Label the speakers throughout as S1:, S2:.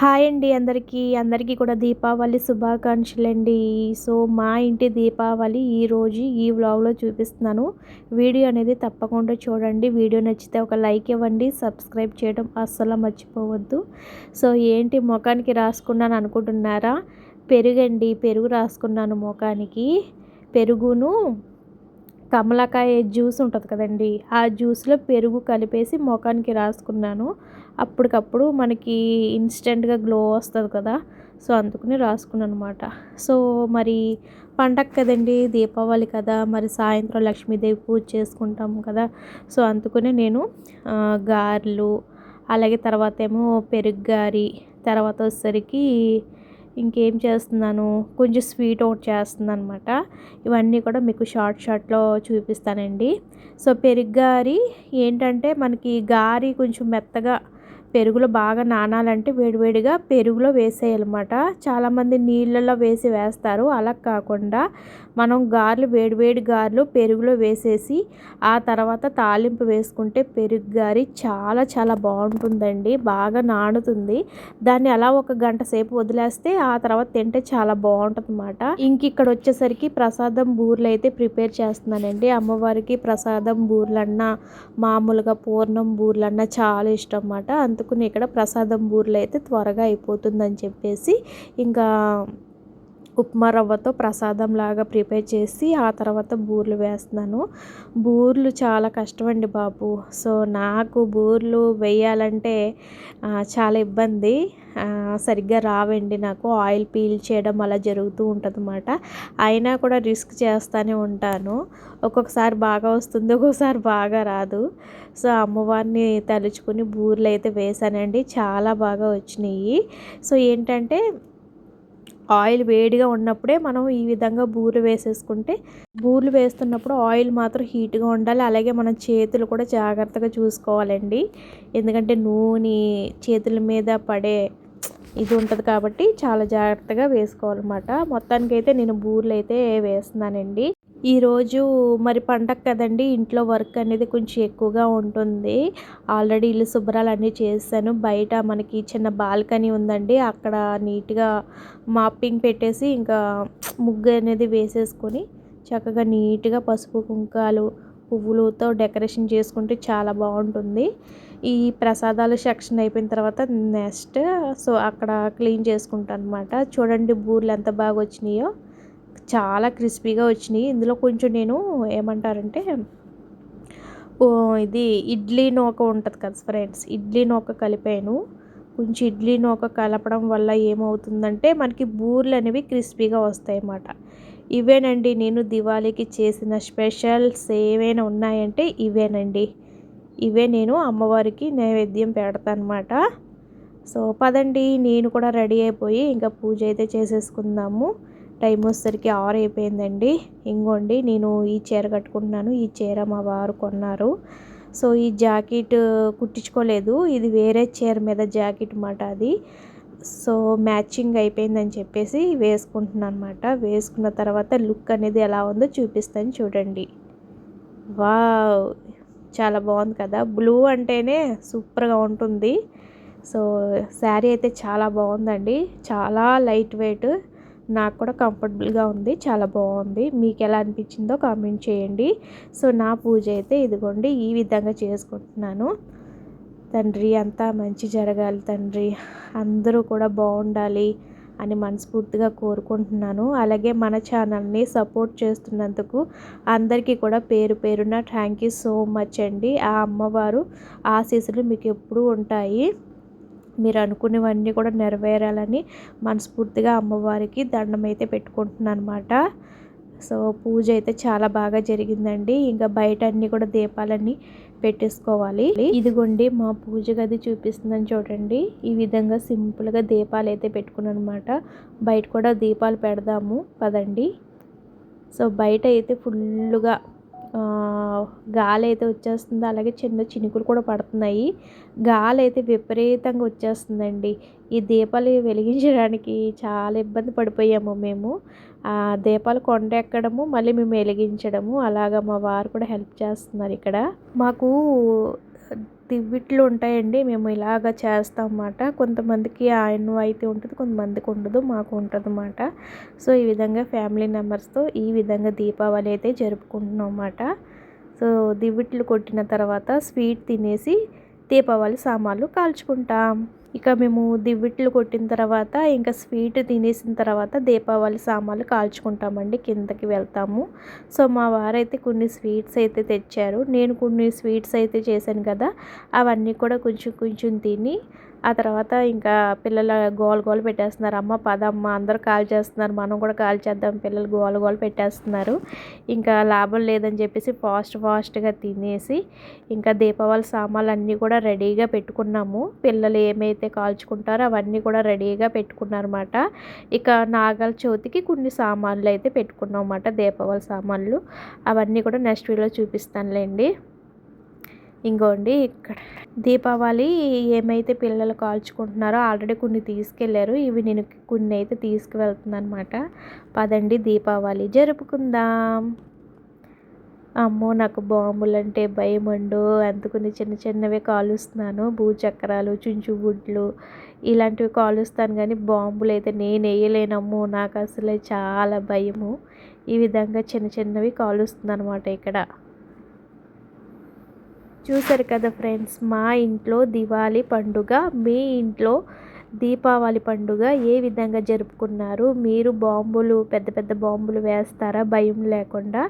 S1: Hi అండి అందరికీ. అందరికీ కూడా దీపావళి శుభాకాంక్షలండి. సో మా ఇంటి దీపావళి ఈరోజు ఈ వ్లాగ్లో చూపిస్తున్నాను. వీడియో అనేది తప్పకుండా చూడండి. వీడియో నచ్చితే ఒక లైక్ ఇవ్వండి. సబ్స్క్రైబ్ చేయడం అస్సలు మర్చిపోవద్దు. సో ఏంటి ముఖానికి రాసుకున్నాను అనుకుంటున్నారా? పెరుగండి. పెరుగు రాసుకున్నాను ముఖానికి. పెరుగును. కమలకాయ జ్యూస్ ఉంటుంది కదండి ఆ జ్యూస్లో పెరుగు కలిపేసి ముఖానికి రాసుకున్నాను. అప్పటికప్పుడు మనకి ఇన్స్టెంట్గా గ్లో వస్తుంది కదా సో అందుకని రాసుకున్నాను అనమాట సో మరి పండగ కదండి దీపావళి కదా మరి సాయంత్రం లక్ష్మీదేవి పూజ చేసుకుంటాం కదా సో అందుకనే నేను గారెలు అలాగే తర్వాత ఏమో పెరుగు గారి తర్వాత వచ్చేసరికి ఇంకేం చేస్తున్నాను? కొంచెం స్వీట్ ఒకటి చేస్తున్నాను అనమాట ఇవన్నీ కూడా మీకు షార్ట్ షార్ట్లో చూపిస్తానండి. సో పెరుగు గారి ఏంటంటే మనకి గారి కొంచెం మెత్తగా పెరుగులో బాగా నానాలంటే వేడివేడిగా పెరుగులో వేసేయాలన్నమాట. చాలామంది నీళ్ళల్లో వేసి వేస్తారు. అలా కాకుండా మనం గారెలు వేడివేడి గారెలు పెరుగులో వేసేసి ఆ తర్వాత తాలింపు వేసుకుంటే పెరుగు గారి చాలా చాలా బాగుంటుందండి. బాగా నానుతుంది. దాన్ని అలా ఒక గంట సేపు వదిలేస్తే ఆ తర్వాత తింటే చాలా బాగుంటుంది అనమాట ఇంక ఇక్కడ వచ్చేసరికి ప్రసాదం బూర్లు అయితే ప్రిపేర్ చేస్తున్నానండి. అమ్మవారికి ప్రసాదం బూర్లన్నా మామూలుగా పూర్ణం బూర్లన్నా చాలా ఇష్టం అన్నమాట. అందుకుని ఇక్కడ ప్రసాదం బూరెలు అయితే త్వరగా అయిపోతుందని చెప్పేసి ఇంకా ఉప్మా రవ్వతో ప్రసాదం లాగా ప్రిపేర్ చేసి ఆ తర్వాత బూర్లు వేస్తున్నాను. బూర్లు చాలా కష్టమండి బాబు. సో నాకు బూర్లు వేయాలంటే చాలా ఇబ్బంది. సరిగ్గా రావండి నాకు ఆయిల్ పీల్ చేయడం అలా జరుగుతూ ఉంటుంది అన్నమాట అయినా కూడా రిస్క్ చేస్తూనే ఉంటాను. ఒక్కొక్కసారి బాగా వస్తుంది ఒక్కొక్కసారి బాగా రాదు. సో అమ్మవారిని తలుచుకుని బూర్లు అయితే వేసానండి. చాలా బాగా వచ్చినాయి. సో ఏంటంటే ఆయిల్ వేడిగా ఉన్నప్పుడే మనం ఈ విధంగా బూరెలు వేసేసుకుంటే బూరెలు వేస్తున్నప్పుడు ఆయిల్ మాత్రం హీట్గా ఉండాలి. అలాగే మనం చేతులు కూడా జాగ్రత్తగా చూసుకోవాలండి. ఎందుకంటే నూనె చేతుల మీద పడే ఇది ఉంటుంది కాబట్టి చాలా జాగ్రత్తగా వేసుకోవాలన్నమాట. మొత్తానికైతే నేను బూర్లు అయితే వేస్తున్నానండి ఈరోజు మరి పండగ కదండి ఇంట్లో వర్క్ అనేది కొంచెం ఎక్కువగా ఉంటుంది. ఆల్రెడీ ఇల్లు శుభ్రాలు అన్నీ చేశాను. బయట మనకి చిన్న బాల్కనీ ఉందండి. అక్కడ నీట్గా మాపింగ్ పెట్టేసి ఇంకా ముగ్గు అనేది వేసేసుకొని చక్కగా నీట్గా పసుపు కుంకాలు పువ్వులతో డెకరేషన్ చేసుకుంటే చాలా బాగుంటుంది. ఈ ప్రసాదాలు సెక్షన్ అయిపోయిన తర్వాత నెక్స్ట్ సో అక్కడ క్లీన్ చేసుకుంటాను అనమాట చూడండి బూర్లు ఎంత బాగా వచ్చినాయో. చాలా క్రిస్పీగా వచ్చినాయి. ఇందులో కొంచెం నేను ఏమంటారంటే ఇది ఇడ్లీ నూక ఉంటుంది కదా ఫ్రెండ్స్ ఇడ్లీ నూక కలిపాను. కొంచెం ఇడ్లీ నూక కలపడం వల్ల ఏమవుతుందంటే మనకి బూర్లు అనేవి క్రిస్పీగా వస్తాయి అన్నమాట ఇవేనండి నేను దివాళీకి చేసిన స్పెషల్స్ ఏవైనా ఉన్నాయంటే ఇవేనండి. ఇవే నేను అమ్మవారికి నైవేద్యం పెడతాను సో పదండి నేను కూడా రెడీ అయిపోయి ఇంకా పూజ అయితే చేసేసుకుందాము. టైం వచ్చేసరికి ఆరు అయిపోయిందండి. ఇంకోండి నేను ఈ చీర కట్టుకుంటున్నాను. ఈ చీర మా వారు కొన్నారు. సో ఈ జాకెట్ కుట్టించుకోలేదు. ఇది వేరే చీర మీద జాకెట్ అన్నమాట అది. సో మ్యాచింగ్ అయిపోయిందని చెప్పేసి వేసుకుంటున్నాను అనమాట వేసుకున్న తర్వాత లుక్ అనేది ఎలా ఉందో చూపిస్తాను చూడండి. వా చాలా బాగుంది కదా. బ్లూ అంటేనే సూపర్గా ఉంటుంది. సో శారీ అయితే చాలా బాగుందండి. చాలా లైట్ వెయిట్ నాకు కూడా కంఫర్టబుల్గా ఉంది. చాలా బాగుంది. మీకు ఎలా అనిపించిందో కామెంట్ చేయండి. సో నా పూజ అయితే ఇదిగోండి ఈ విధంగా చేసుకుంటున్నాను. తండ్రి అంతా మంచి జరగాలి తండ్రి. అందరూ కూడా బాగుండాలి. అని మనస్ఫూర్తిగా కోరుకుంటున్నాను. అలాగే మన ఛానల్ని సపోర్ట్ చేస్తున్నందుకు అందరికీ కూడా పేరు పేరున థ్యాంక్ యూ సో మచ్ అండి. ఆ అమ్మవారు ఆశీస్సులు మీకు ఎప్పుడూ ఉంటాయి. మీరు అనుకునేవన్నీ కూడా నెరవేరాలని మనస్ఫూర్తిగా అమ్మవారికి దండం అయితే పెట్టుకుంటున్నాను అనమాట సో పూజ అయితే చాలా బాగా జరిగిందండి. ఇంకా బయట అన్నీ కూడా దీపాలన్నీ పెట్టేసుకోవాలి. ఇదిగోండి మా పూజ గది చూపిస్తుందని చూడండి. ఈ విధంగా సింపుల్గా దీపాలు అయితే పెట్టుకున్నాను అనమాట బయట కూడా దీపాలు పెడదాము పదండి. సో బయట అయితే ఫుల్గా గాలి అయితే వచ్చేస్తుంది. అలాగే చిన్న చినుకులు కూడా పడుతున్నాయి. గాలి అయితే విపరీతంగా వచ్చేస్తుందండి. ఈ దీపాలు వెలిగించడానికి చాలా ఇబ్బంది పడిపోయాము మేము. ఆ దీపాలు కొండ ఎక్కడము మళ్ళీ మేము వెలిగించడము. అలాగా మా వారు కూడా హెల్ప్ చేస్తున్నారు ఇక్కడ. మాకు తివ్విట్లు ఉంటాయండి. మేము ఇలాగ చేస్తాం అన్నమాట కొంతమందికి ఆయన అయితే ఉంటుంది కొంతమందికి ఉండదు మాకు ఉంటుంది అన్నమాట సో ఈ విధంగా ఫ్యామిలీ మెంబర్స్తో ఈ విధంగా దీపావళి అయితే జరుపుకుంటున్నాం అన్నమాట సో దివ్విట్లు కొట్టిన తర్వాత స్వీట్ తినేసి దీపావళి సామాన్లు కాల్చుకుంటాం. ఇక మేము దివిట్లు కొట్టిన తర్వాత ఇంకా స్వీట్ తినేసిన తర్వాత దీపావళి సామాన్లు కాల్చుకుంటామండి కిందకి వెళ్తాము. సో మా వారైతే కొన్ని స్వీట్స్ అయితే తెచ్చారు. నేను కొన్ని స్వీట్స్ అయితే చేశాను కదా అవన్నీ కూడా కొంచెం కొంచెం తిని ఆ తర్వాత ఇంకా పిల్లల గోల గోల పెట్టేస్తున్నారు. అమ్మ పదమ్మ అందరూ కాల్ చేస్తున్నారు. మనం కూడా కాల్ చేద్దాం. పిల్లలు గోల గోల పెట్టేస్తున్నారు. ఇంకా లాభం లేదని చెప్పేసి ఫాస్ట్ ఫాస్ట్గా తినేసి ఇంకా దీపావళి సామాన్లు అన్నీ కూడా రెడీగా పెట్టుకున్నాము. పిల్లలు ఏమైతే కాల్చుకుంటారో అవన్నీ కూడా రెడీగా పెట్టుకున్నారన్నమాట. ఇక నాగల చవితికి కొన్ని సామాన్లు అయితే పెట్టుకున్నాం అన్నమాట దీపావళి సామాన్లు అవన్నీ కూడా నెక్స్ట్ వీడియోలో చూపిస్తానులేండి. ఇంకోండి ఇక్కడ దీపావళి ఏమైతే పిల్లలు కాల్చుకుంటున్నారో ఆల్రెడీ కొన్ని తీసుకెళ్ళారు. ఇవి నేను కొన్ని అయితే తీసుకువెళ్తుందనమాట పదండి దీపావళి జరుపుకుందాం. అమ్మో నాకు బాంబులు అంటే భయం అండు అందుకుని చిన్న చిన్నవి కాలుస్తున్నాను. భూచక్రాలు చుంచుబుడ్లు ఇలాంటివి కాలుస్తాను కానీ బాంబులు అయితే నేను వేయలేనమ్మో. నాకు అసలే చాలా భయము. ఈ విధంగా చిన్న చిన్నవి కాలుస్తుంది అనమాట ఇక్కడ. చూసారు కదా ఫ్రెండ్స్ మా ఇంట్లో దివాళీ పండుగ మీ ఇంట్లో దీపావళి పండుగ ఏ విధంగా జరుపుకున్నారు? మీరు బాంబులు పెద్ద పెద్ద బాంబులు వేస్తారా? భయం లేకుండా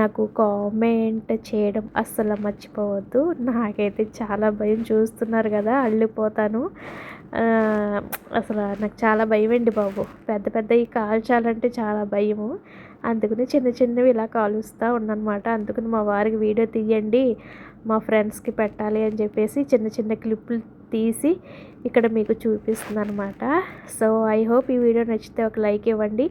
S1: నాకు కామెంట్ చేయడం అస్సలు మర్చిపోవద్దు. నాకైతే చాలా భయం చూస్తున్నారు కదా అల్లిపోతాను. అసలు నాకు చాలా భయం అండి బాబు. పెద్ద పెద్దవి కాల్చాలంటే చాలా భయము. అందుకని చిన్న చిన్నవి ఇలా కాలుస్తూ ఉన్నమాట అందుకని మా వారికి వీడియో తీయండి మా ఫ్రెండ్స్కి పెట్టాలి అని చెప్పేసి చిన్న చిన్న క్లిప్పులు తీసి ఇక్కడ మీకు చూపిస్తుంది అనమాట సో ఐ హోప్ ఈ వీడియో నచ్చితే ఒక లైక్ ఇవ్వండి.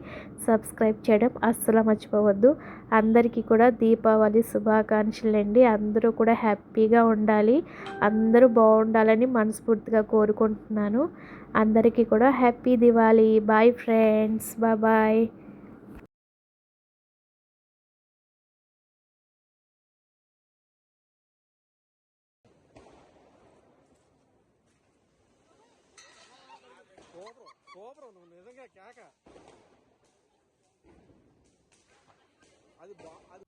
S1: సబ్స్క్రైబ్ చేయడం అస్సలు మర్చిపోవద్దు. అందరికీ కూడా దీపావళి శుభాకాంక్షలు అండి అందరూ కూడా హ్యాపీగా ఉండాలి. అందరూ బాగుండాలని మనస్ఫూర్తిగా కోరుకుంటున్నాను. అందరికీ కూడా happy Diwali. Bye friends. Bye
S2: నిజంగా కేక. అది బా అది